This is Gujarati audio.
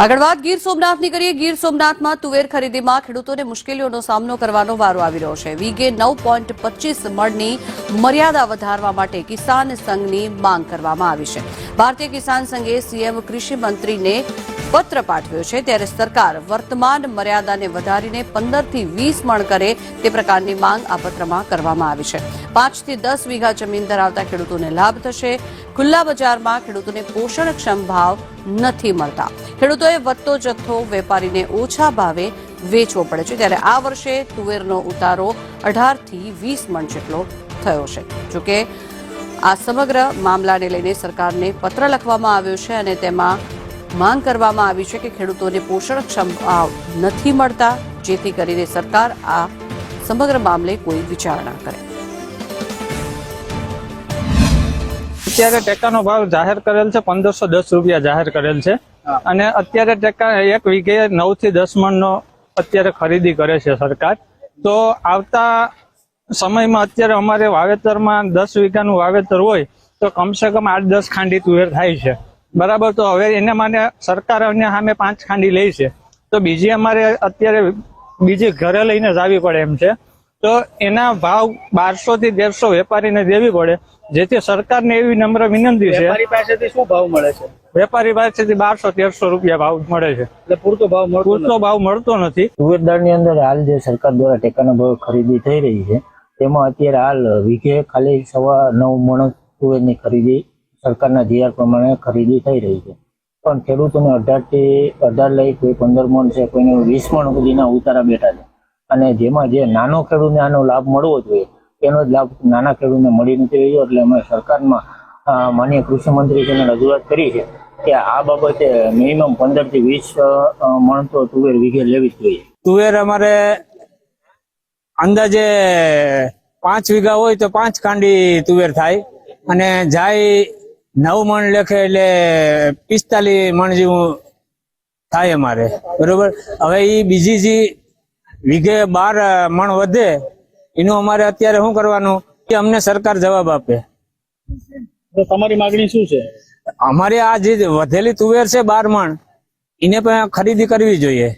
આગળ વાત ગીર સોમનાથની કરીએ. ગીર સોમનાથમાં તુવેર ખરીદીમાં ખેડૂતોને મુશ્કેલીઓનો સામનો કરવાનો વારો આવી રહ્યો છે. વીગે નવ પોઈન્ટ પચીસ મણની મર્યાદા વધારવા માટે કિસાન સંઘની માંગ કરવામાં આવી છે. ભારતીય કિસાન સંઘે સીએમ કૃષિ મંત્રીને પત્ર પાઠવ્યો છે ત્યારે સરકાર વર્તમાન મર્યાદાને વધારીને પંદરથી વીસ મણ કરે તે પ્રકારની માંગ આ પત્રમાં કરવામાં આવી છે. પાંચથી દસ વીઘા જમીન ધરાવતા ખેડૂતોને લાભ થશે. ખુલ્લા બજારમાં ખેડૂતોને પોષણક્ષમ ભાવ નથી મળતા. ખેડૂતોએ વધતો જથ્થો વેપારીને ઓછા ભાવે વેચવો પડે છે. ત્યારે આ વર્ષે તુવેરનો ઉતારો અઢારથી વીસ મણ જેટલો થયો છે. જોકે આ સમગ્ર મામલાને લઈને સરકારને પત્ર લખવામાં આવ્યો છે અને તેમાં માંગ કરવામાં આવી છે કે ખેડૂતોને પોષણક્ષમ ભાવ નથી મળતા જેથી કરીને સરકાર આ સમગ્ર મામલે કોઈ વિચારણા કરે. અત્યારે ટેકાનો ભાવ જાહેર કરેલ છે પંદરસો દસ રૂપિયા જાહેર કરેલ છે. અને અત્યારે ટેકા એક વીઘે નવથી દસ મણનો અત્યારે ખરીદી કરે છે સરકાર. તો આવતા સમયમાં અત્યારે અમારે વાવેતરમાં દસ વીઘાનું વાવેતર હોય તો કમસે કમ આઠ દસ ખાંડી તુવેર થાય છે. બરાબર તો હવે એના માટે સરકાર અને સામે પાંચ ખાંડી લે છે. તો બીજી અમારે અત્યારે બીજી ઘરે લઈને જ આવી પડે એમ છે. તો એના ભાવ બારસો થી દેડસો વેપારીને દેવી પડે જેથી સરકારને એવી નમ્ર વિનંતી છે. વેપારી પાસેથી શું ભાવ મળે છે? વેપારી પાસેથી બારસો તેરસો રૂપિયા ભાવ મળે છે. એટલે પૂરતો ભાવ મળતો પૂરતો ભાવ મળતો નથી. તુવેર દાળની અંદર હાલ જે સરકાર દ્વારા ટેકાના ભાવ ખરીદી થઈ રહી છે તેમાં અત્યારે હાલ વીઘે ખાલી સવા નવ મણ તુવેરની ખરીદી સરકારના જીઆર પ્રમાણે ખરીદી થઈ રહી છે. પણ ખેડૂતોને અઢારથી અઢાર લઈ કોઈ પંદર મણ છે, કોઈને વીસ મણ સુધીના ઉતારા બેઠા છે. અને જેમાં જે નાનો ખેડૂતને આનો લાભ મળવો જોઈએ તેનો જ લાભ નાના ખેડૂતને મળી નથી રહ્યો. એટલે અમે સરકારમાં માનીય કૃષિ મંત્રીશ્રીને રજૂઆત કરી છે કે આ બાબતે મિનિમમ પંદરથી વીસ મણ તો તુવેર વીઘે લેવી જ જોઈએ. તુવેર અમારે અંદાજે પાંચ વીઘા હોય તો પાંચ કાંડી તુવેર થાય. અને જાય નવ મણ લેખે એટલે પિસ્તાલીસ મણ જેવું થાય અમારે બરોબર? હવે એ બીજી જે વીઘે બાર મણ વધે એનું અમારે અત્યારે શું કરવાનું? એ અમને સરકાર જવાબ આપે. તો તમારી માંગણી શું છે? અમારે આ જે વધેલી તુવેર છે બાર મણ એને પણ ખરીદી કરવી જોઈએ.